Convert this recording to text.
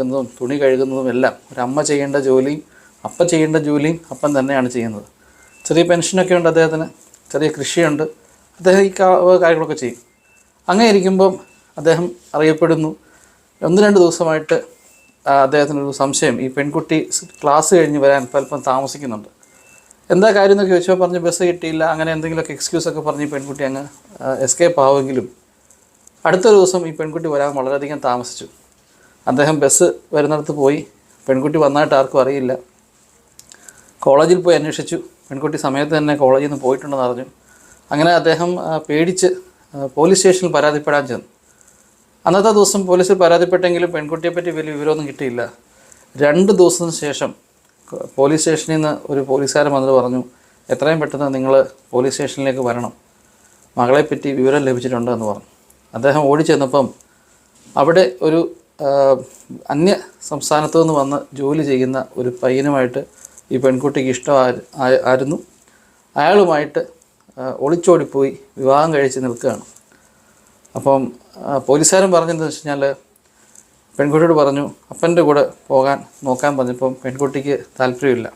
ുന്നതും തുണി കഴുകുന്നതും എല്ലാം. ഒരു അമ്മ ചെയ്യേണ്ട ജോലിയും അപ്പ ചെയ്യേണ്ട ജോലിയും അപ്പം തന്നെയാണ് ചെയ്യുന്നത്. ചെറിയ പെൻഷനൊക്കെ ഉണ്ട് അദ്ദേഹത്തിന്. ചെറിയ കൃഷിയുണ്ട്. അദ്ദേഹം ഈ കാര്യങ്ങളൊക്കെ ചെയ്യും. അങ്ങനെ ഇരിക്കുമ്പം അദ്ദേഹം അറിയപ്പെടുന്നു. ഒന്ന് രണ്ട് ദിവസമായിട്ട് അദ്ദേഹത്തിനൊരു സംശയം. ഈ പെൺകുട്ടി ക്ലാസ് കഴിഞ്ഞ് വരാൻ പലപ്പം താമസിക്കുന്നുണ്ട്. എന്താ കാര്യം എന്നൊക്കെ ചോദിച്ചപ്പോൾ പറഞ്ഞ് ബസ് കിട്ടിയില്ല. അങ്ങനെ എന്തെങ്കിലുമൊക്കെ എക്സ്ക്യൂസൊക്കെ പറഞ്ഞ് ഈ പെൺകുട്ടി അങ്ങ് എസ്കേപ്പ് ആവുമെങ്കിലും അടുത്ത ദിവസം ഈ പെൺകുട്ടി വരാൻ വളരെയധികം താമസിച്ചു. അദ്ദേഹം ബസ് വരുന്നിടത്ത് പോയി. പെൺകുട്ടി വന്നായിട്ട് ആർക്കും അറിയില്ല. കോളേജിൽ പോയി അന്വേഷിച്ചു. പെൺകുട്ടി സമയത്ത് തന്നെ കോളേജിൽ നിന്ന് പോയിട്ടുണ്ടെന്ന് അറിഞ്ഞു. അങ്ങനെ അദ്ദേഹം പേടിച്ച് പോലീസ് സ്റ്റേഷനിൽ പരാതിപ്പെടാൻ ചെന്നു. അന്നത്തെ ദിവസം പോലീസിൽ പരാതിപ്പെട്ടെങ്കിലും പെൺകുട്ടിയെപ്പറ്റി വലിയ വിവരമൊന്നും കിട്ടിയില്ല. രണ്ട് ദിവസത്തിന് ശേഷം പോലീസ് സ്റ്റേഷനിൽ നിന്ന് ഒരു പോലീസുകാരൻ വന്നിട്ട് പറഞ്ഞു എത്രയും പെട്ടെന്ന് നിങ്ങൾ പോലീസ് സ്റ്റേഷനിലേക്ക് വരണം. മകളെപ്പറ്റി വിവരം ലഭിച്ചിട്ടുണ്ട് എന്ന് പറഞ്ഞു. അദ്ദേഹം ഓടിച്ചെന്നപ്പം അവിടെ ഒരു അന്യ സംസ്ഥാനത്തു നിന്ന് വന്ന് ജോലി ചെയ്യുന്ന ഒരു പയ്യനുമായിട്ട് ഈ പെൺകുട്ടിക്ക് ഇഷ്ടമായിരുന്നു അയാളുമായിട്ട് ആ, ഒളിച്ചോടിപ്പോയി വിവാഹം കഴിച്ച് നിൽക്കുകയാണ്. അപ്പം പോലീസുകാരൻ പറഞ്ഞെന്ന് വെച്ച് കഴിഞ്ഞാൽ പെൺകുട്ടിയോട് പറഞ്ഞു അപ്പന്റെ കൂടെ പോകാൻ നോക്കാൻ പറഞ്ഞപ്പം പെൺകുട്ടിക്ക് താല്പര്യമില്ല.